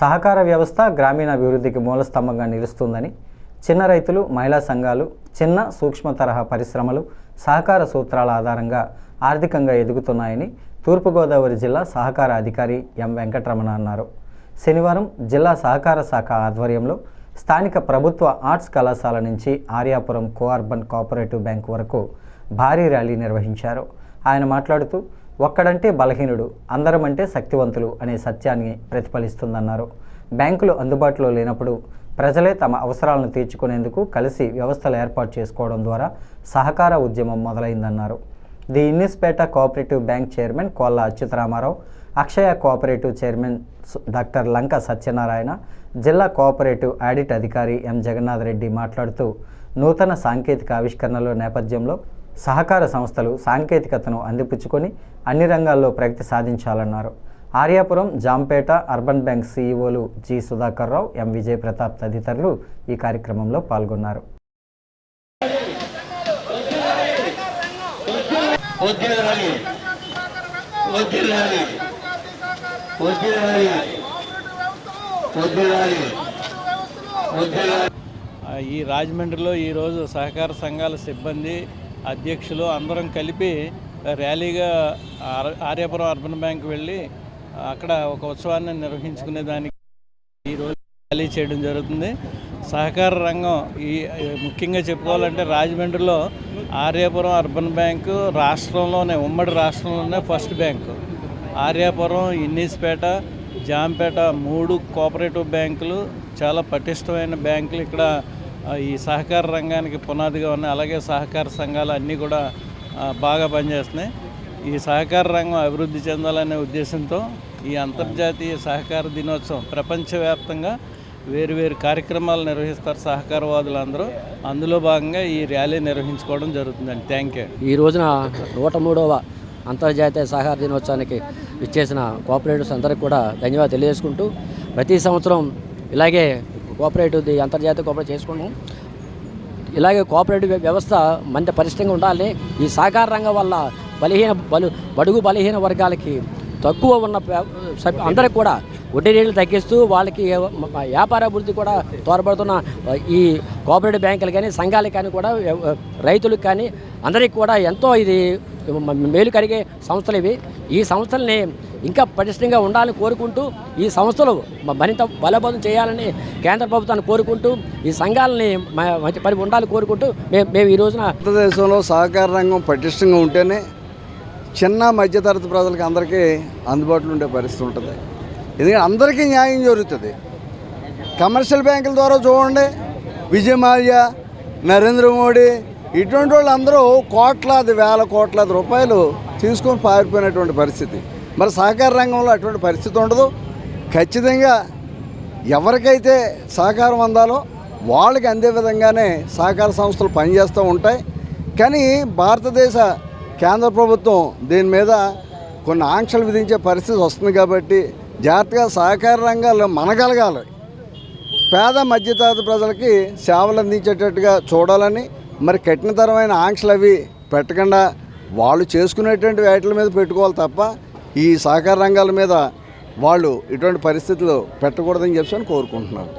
సహకార వ్యవస్థ గ్రామీణాభివృద్ధికి మూలస్తంభంగా నిలుస్తుందని చిన్న రైతులు మహిళా సంఘాలు చిన్న సూక్ష్మ తరహా పరిశ్రమలు సహకార సూత్రాల ఆధారంగా ఆర్థికంగా ఎదుగుతున్నాయని తూర్పుగోదావరి జిల్లా సహకార అధికారి ఎం వెంకటరమణ అన్నారు. శనివారం జిల్లా సహకార శాఖ ఆధ్వర్యంలో స్థానిక ప్రభుత్వ ఆర్ట్స్ కళాశాల నుంచి ఆర్యాపురం కోఆర్బన్ కోఆపరేటివ్ బ్యాంక్ వరకు భారీ ర్యాలీ నిర్వహించారు. ఆయన మాట్లాడుతూ ఒక్కడంటే బలహీనుడు అందరమంటే శక్తివంతులు అనే సత్యాన్ని ప్రతిఫలిస్తుందన్నారు. బ్యాంకులు అందుబాటులో లేనప్పుడు ప్రజలే తమ అవసరాలను తీర్చుకునేందుకు కలిసి వ్యవస్థలు ఏర్పాటు చేసుకోవడం ద్వారా సహకార ఉద్యమం మొదలైందన్నారు. The Innispeta cooperative bank chairman Kolla Achyutaramarao Akshaya cooperative chairman doctor Lanka Satyanarayana జిల్లా కోఆపరేటివ్ ఆడిట్ అధికారి ఎం. జగన్నాథ్ రెడ్డి మాట్లాడుతూ నూతన సాంకేతిక ఆవిష్కరణల నేపథ్యంలో సహకార సంస్థలు సాంకేతికతను అందిపుచ్చుకొని అన్ని రంగాల్లో ప్రగతి సాధించాలన్నారు. ఆర్యాపురం జాంపేట అర్బన్ బ్యాంక్ సీఈఓలు జి సుధాకర్ రావు ఎం విజయ ప్రతాప్ తదితరులు ఈ కార్యక్రమంలో పాల్గొన్నారు. ఈ రాజమండ్రిలో ఈరోజు సహకార సంఘాల సిబ్బంది అధ్యక్షులు అందరం కలిపి ర్యాలీగా ఆర్- ఆర్యాపురం అర్బన్ బ్యాంక్ వెళ్ళి అక్కడ ఒక ఉత్సవాన్ని నిర్వహించుకునే దానికి ఈరోజు ర్యాలీ చేయడం జరుగుతుంది. సహకార రంగం ఈ ముఖ్యంగా చెప్పుకోవాలంటే రాజమండ్రిలో ఆర్యాపురం అర్బన్ బ్యాంకు రాష్ట్రంలోనే ఉమ్మడి రాష్ట్రంలోనే ఫస్ట్ బ్యాంకు. ఆర్యాపురం ఇన్నీస్పేట జాంపేట మూడు కోఆపరేటివ్ బ్యాంకులు చాలా పటిష్టమైన బ్యాంకులు ఇక్కడ ఈ సహకార రంగానికి పునాదిగా ఉన్నాయి. అలాగే సహకార సంఘాలు అన్నీ కూడా బాగా పనిచేస్తున్నాయి. ఈ సహకార రంగం అభివృద్ధి చెందాలనే ఉద్దేశంతో ఈ అంతర్జాతీయ సహకార దినోత్సవం ప్రపంచవ్యాప్తంగా వేరు వేరు కార్యక్రమాలు నిర్వహిస్తారు సహకారవాదులు అందరూ అందులో భాగంగా ఈ ర్యాలీ నిర్వహించుకోవడం జరుగుతుందండి. థ్యాంక్ యూ ఈ రోజున నూట మూడవ అంతర్జాతీయ సహకార దినోత్సవానికి ఇచ్చేసిన కోఆపరేటివ్స్ అందరికీ కూడా ధన్యవాదాలు తెలియజేసుకుంటూ ప్రతి సంవత్సరం ఇలాగే కోఆపరేటివ్ది అంతర్జాతీయ కోఆపరేట్ చేసుకుంటాం ఇలాగే కోఆపరేటివ్ వ్యవస్థ మంచి పరిష్టంగా ఉండాలని ఈ సహకార రంగం వల్ల బలహీన బలు బడుగు బలహీన వర్గాలకి తక్కువ ఉన్న అందరికి కూడా వడ్డీ రేట్లు తగ్గిస్తూ వాళ్ళకి వ్యాపార అభివృద్ధి కూడా తోడ్పడుతున్న ఈ కోఆపరేటివ్ బ్యాంకులు కానీ సంఘాలకు కానీ కూడా రైతులకు కానీ అందరికీ కూడా ఎంతో ఇది మేలు కలిగే సంస్థలు ఇవి. ఈ సంస్థల్ని ఇంకా పటిష్టంగా ఉండాలని కోరుకుంటూ ఈ సంస్థలు మరింత బలబోధం చేయాలని కేంద్ర ప్రభుత్వాన్ని కోరుకుంటూ ఈ సంఘాలని మ- మంచి పని ఉండాలని కోరుకుంటూ మేము మేము ఈ రోజున భారతదేశంలో సహకార రంగం పటిష్టంగా ఉంటేనే చిన్న మధ్యతరగతి ప్రజలకు అందరికీ అందుబాటులో ఉండే పరిస్థితి ఉంటుంది. ఎందుకంటే అందరికీ న్యాయం జరుగుతుంది. కమర్షియల్ బ్యాంకుల ద్వారా చూడండి విజయ్ మాల్యా నరేంద్ర మోడీ ఇటువంటి వాళ్ళు అందరూ కోట్లాది వేల కోట్లాది రూపాయలు తీసుకొని పారిపోయినటువంటి పరిస్థితి. మరి సహకార రంగంలో అటువంటి పరిస్థితి ఉండదు. ఖచ్చితంగా ఎవరికైతే సహకారం అందాలో వాళ్ళకి అందే విధంగానే సహకార సంస్థలు పనిచేస్తూ ఉంటాయి. కానీ భారతదేశ కేంద్ర ప్రభుత్వం దీని మీద కొన్ని ఆంక్షలు విధించే పరిస్థితి వస్తుంది కాబట్టి జాగ్రత్తగా సహకార రంగాల్లో మనగలగాలి. పేద మధ్యతరగతి ప్రజలకి సేవలు అందించేటట్టుగా చూడాలని మరి కఠినతరమైన ఆంక్షలు అవి పెట్టకుండా వాళ్ళు చేసుకునేటువంటి వేటల మీద పెట్టుకోవాలి తప్ప ఈ సహకార రంగాల మీద వాళ్ళు ఇటువంటి పరిస్థితులు పెట్టకూడదని చెప్పి అని కోరుకుంటున్నాను